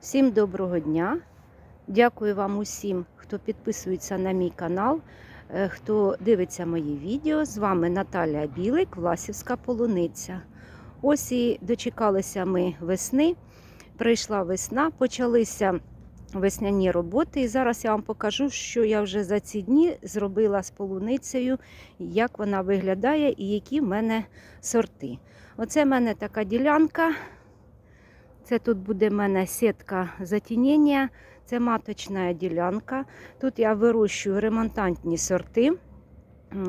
Всім доброго дня! Дякую вам усім, хто підписується на мій канал, е, хто дивиться мої відео. З вами Наталя Білик, Власівська полуниця. Ось і дочекалися ми весни. Прийшла весна, почалися весняні роботи. І зараз я вам покажу, що я вже за ці дні зробила з полуницею, як вона виглядає і які в мене сорти. Оце в мене така ділянка. Це тут буде в мене сітка затінення, це маточна ділянка. Тут я вирощую ремонтантні сорти.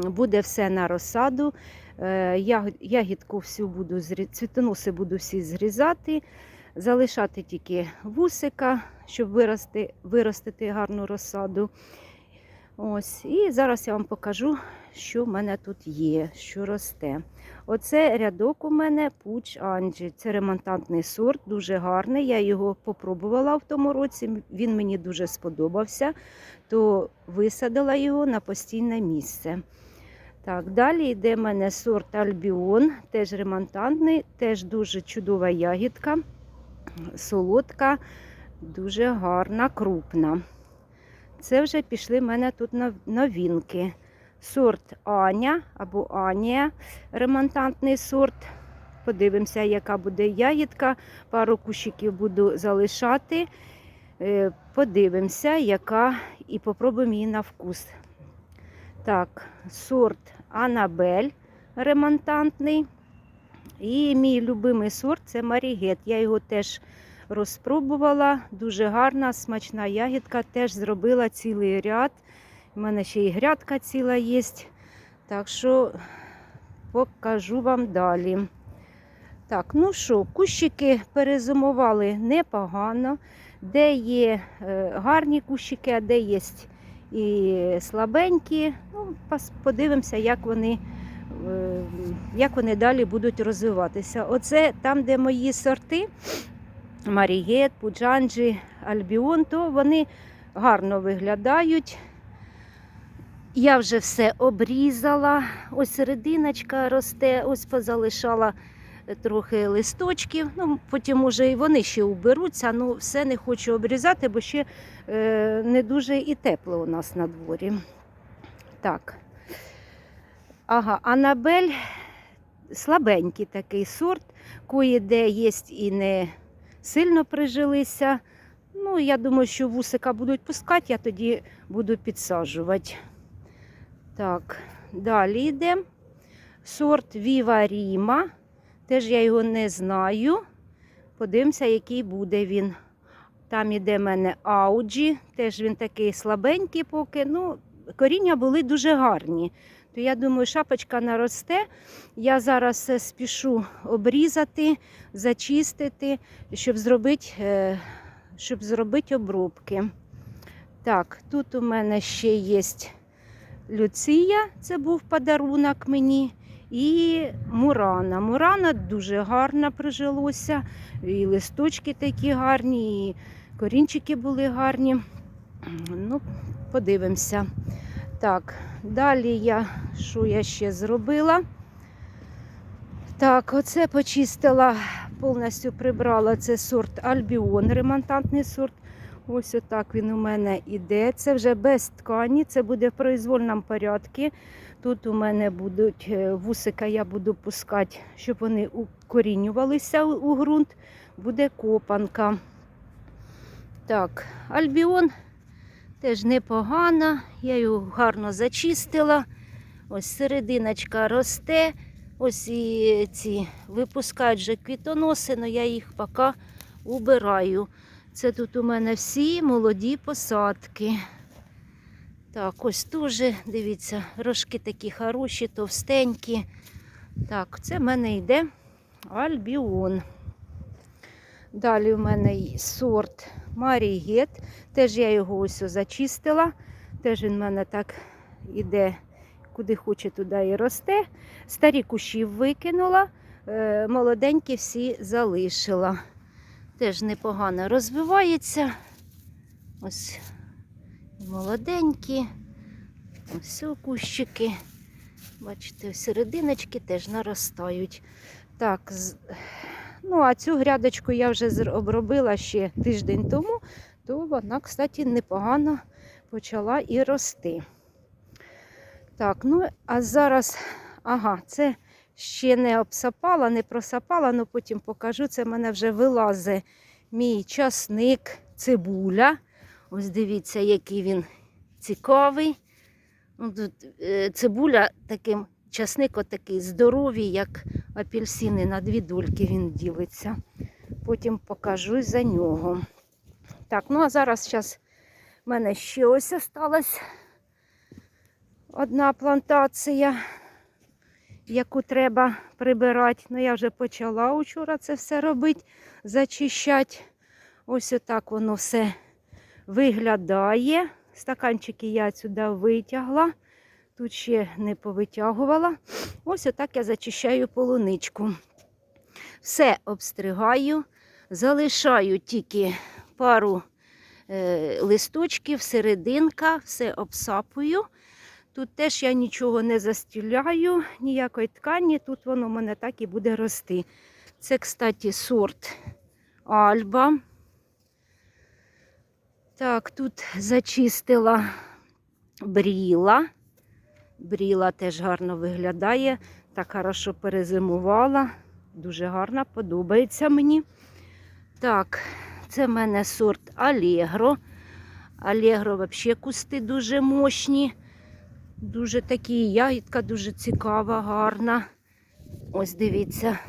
Буде все на розсаду. Е, Ягідку всю буду цвітоноси буду всі зрізати, залишати тільки вусика, щоб вирости, виростити гарну розсаду. Ось. І зараз я вам покажу, що в мене тут є, що росте. Оце рядок у мене Пуч Анджі. Це ремонтантний сорт, дуже гарний. Я його попробувала в тому році. Він мені дуже сподобався, то висадила його на постійне місце. Так, далі йде в мене сорт Альбіон, теж ремонтантний, теж дуже чудова ягідка, солодка, дуже гарна, крупна. Це вже пішли в мене тут новинки. Сорт Аня або Анія, ремонтантний сорт. Подивимося, яка буде ягідка. Пару кущиків буду залишати. Е, Подивимося, яка, і попробуємо її на вкус. Так, сорт Анабель ремонтантний. І мій любимий сорт це Марігет. Я його теж розпробувала. Дуже гарна, смачна ягідка. Теж зробила цілий ряд. У мене ще і грядка ціла є. Так що покажу вам далі. Так, ну що, кущики перезимували непогано. Де є е, гарні кущики, а де є і слабенькі. Ну, подивимося, як вони, е, як вони далі будуть розвиватися. Оце там, де мої сорти, Марієт, Пуджанджі, Альбіон, то вони гарно виглядають. Я вже все обрізала. Ось серединочка росте, ось позалишала е, трохи листочків. Ну, потім уже і вони ще уберуться. Ну, все не хочу обрізати, бо ще е, не дуже і тепло у нас на дворі. Так. Ага, Анабель слабенький такий сорт, кое-де є і не сильно прижилися. Ну, я думаю, що вусика будуть пускати, я тоді буду підсаджувати. Так, далі йде сорт Віва Ріма. Теж я його не знаю. Подивимося, який буде він. Там іде в мене Ауджі, теж він такий слабенький поки. Ну, коріння були дуже гарні. То я думаю, шапочка наросте. Я зараз спішу обрізати, зачистити, щоб зробити, е, щоб зробити обробки. Так, тут у мене ще є Люція, це був подарунок мені. І Мурана. Мурана дуже гарна прижилося. І листочки такі гарні, і корінчики були гарні. Ну, подивимося. Так, далі я що я ще зробила? Так, оце почистила, повністю прибрала це сорт Альбіон, ремонтантний сорт. Ось отак він у мене іде. Це вже без ткані, це буде в произвольному порядку. Тут у мене будуть е, вусика, я буду пускати, щоб вони укорінювалися у ґрунт. Буде копанка. Так, альбіон теж непогана. Я його гарно зачистила. Ось серединочка росте. Ось і ці випускають вже квітоноси, але я їх поки убираю. Це тут у мене всі молоді посадки. Так, ось дуже, дивіться, рожки такі хороші, товстенькі. Так, це в мене йде альбіон. Далі в мене сорт Марігет. Теж я його ось зачистила. Теж він в мене так іде, куди хоче, туди і росте. Старі кущі викинула, е, молоденькі всі залишила. Теж непогано розвивається. Ось молоденькі. Ось кущики. Бачите, серединочки теж наростають. Так, Ну, а цю грядочку я вже обробила ще тиждень тому, то вона, кстати, непогано почала і рости. Так, ну а зараз, ага, це ще не обсапала, не просапала, але потім покажу. Це в мене вже вилазить мій часник, цибуля. Ось дивіться, який він цікавий. Ну, Тут е, цибуля таким, часник отакий здоровий, як апельсини на дві дольки він ділиться. Потім покажу за нього. Так, ну а зараз зараз в мене ще ось осталась одна плантація, яку треба прибирати. Ну, я вже почала учора це все робити, зачищати. Ось отак воно все виглядає. Стаканчики я сюди витягла. Тут ще не повитягувала. Ось отак я зачищаю полуничку. Все обстригаю, залишаю тільки пару е, листочків, серединка, все обсапую. Тут теж я нічого не застіляю, ніякої ткані, тут воно в мене так і буде рости. Це, кстати, сорт Альба. Так, тут зачистила бріла. Бріла теж гарно виглядає. Так хорошо перезимувала. Дуже гарна, подобається мені. Так, це в мене сорт Алегро. Алегро взагалі кусти дуже мощні. Дуже такі ягідка дуже цікава, гарна. Ось дивіться.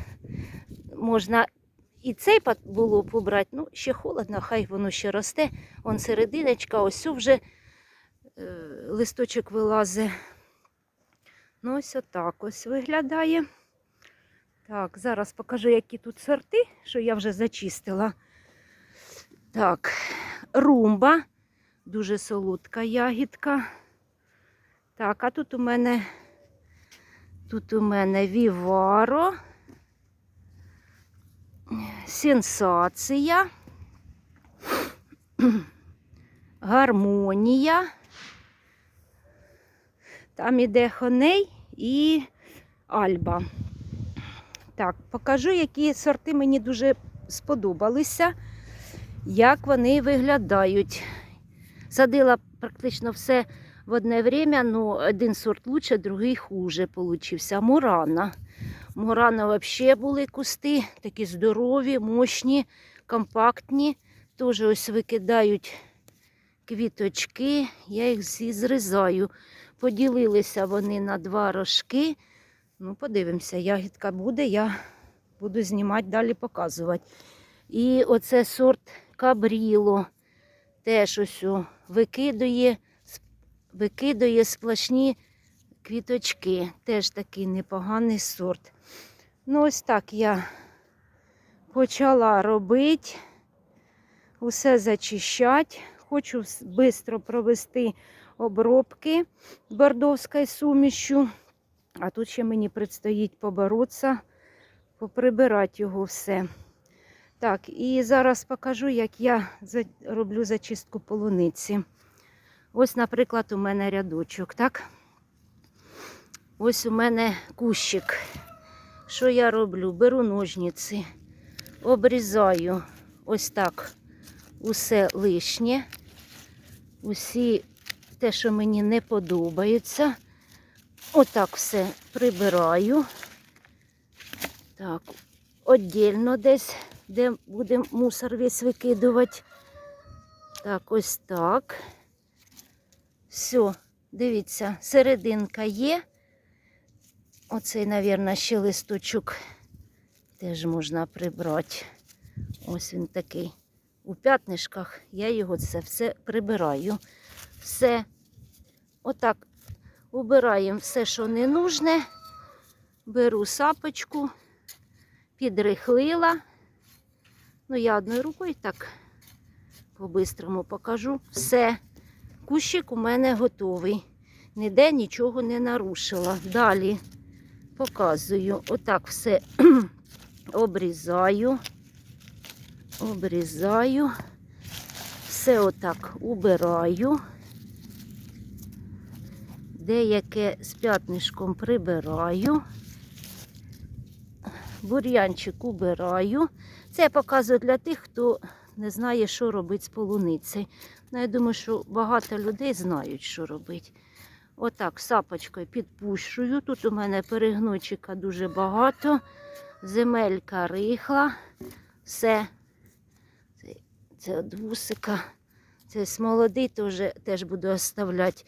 Можна і цей було побрати. Ну, ще холодно, хай воно ще росте. Вон серединочка, ось вже е, листочок вилазить. Ну, ось отак ось виглядає. Так, зараз покажу, які тут сорти, що я вже зачистила. Так, румба, дуже солодка ягідка. Так, а тут у мене тут у мене віваро. Сенсація. Гармонія. Там іде хоней і альба. Так, покажу, які сорти мені дуже сподобалися, як вони виглядають. Садила практично все в одне время, ну один сорт лучше, другий хуже получився. Мурана. Мурана взагалі були кусти, такі здорові, мощні, компактні. Теж ось викидають квіточки, я їх зрізаю. Поділилися вони на два рожки. Ну, подивимося, ягідка буде, я буду знімати, далі показувати. І оце сорт кабріло. Теж ось викидує, викидує сплошні квіточки. Теж такий непоганий сорт. Ну, ось так я почала робити, усе зачищати. Хочу швидко провести обробки бордовською сумішю. А тут ще мені предстоїть поборотися, поприбирати його все. Так, і зараз покажу, як я роблю зачистку полуниці. Ось, наприклад, у мене рядочок, так? Ось у мене кущик. Що я роблю? Беру ножниці, обрізаю ось так усе лишнє, усі те, що мені не подобається. Отак все прибираю. Так, віддільно десь, де буде мусор весь викидувати. Так, ось так. Все, дивіться, серединка є. Оцей, мабуть, ще листочок теж можна прибрати. Ось він такий. У п'ятнишках я його це все прибираю. Все. Отак убираємо все, що не нужне. Беру сапочку, підрихлила. Ну, я одною рукою так по-бистрому покажу. Все. Кущик у мене готовий. Ніде нічого не нарушила. Далі показую. Отак все обрізаю. Обрізаю. Все отак убираю. Деяке з п'ятнишком прибираю. бур'янчик убираю. Це я показую для тих, хто не знає, що робити з полуницею. Ну, я думаю, що багато людей знають, що робити. Отак, сапочкою підпущую. Тут у мене перегнойчика дуже багато. Земелька рихла. Все. Це, от вусика. Це молодий теж буду оставляти.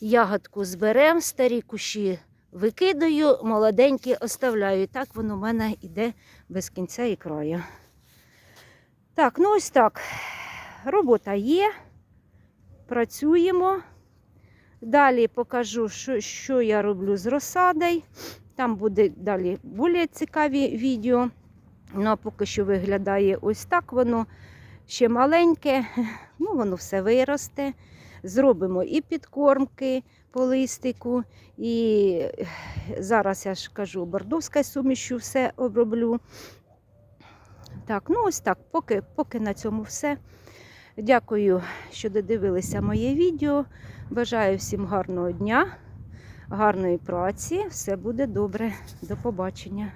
Ягодку зберемо, старі кущі викидаю, молоденькі оставляю. І так воно в мене йде без кінця і краю. Так, ну ось так. Робота є. Працюємо. Далі покажу, що, що я роблю з розсадою. Там буде далі більш цікаві відео. Ну, а поки що виглядає ось так воно ще маленьке, ну воно все виросте. Зробимо і підкормки по листику, і зараз я ж кажу, бордовською сумішю все оброблю. Так, ну ось так, поки, поки на цьому все. Дякую, що додивилися моє відео. Бажаю всім гарного дня, гарної праці. Все буде добре. До побачення.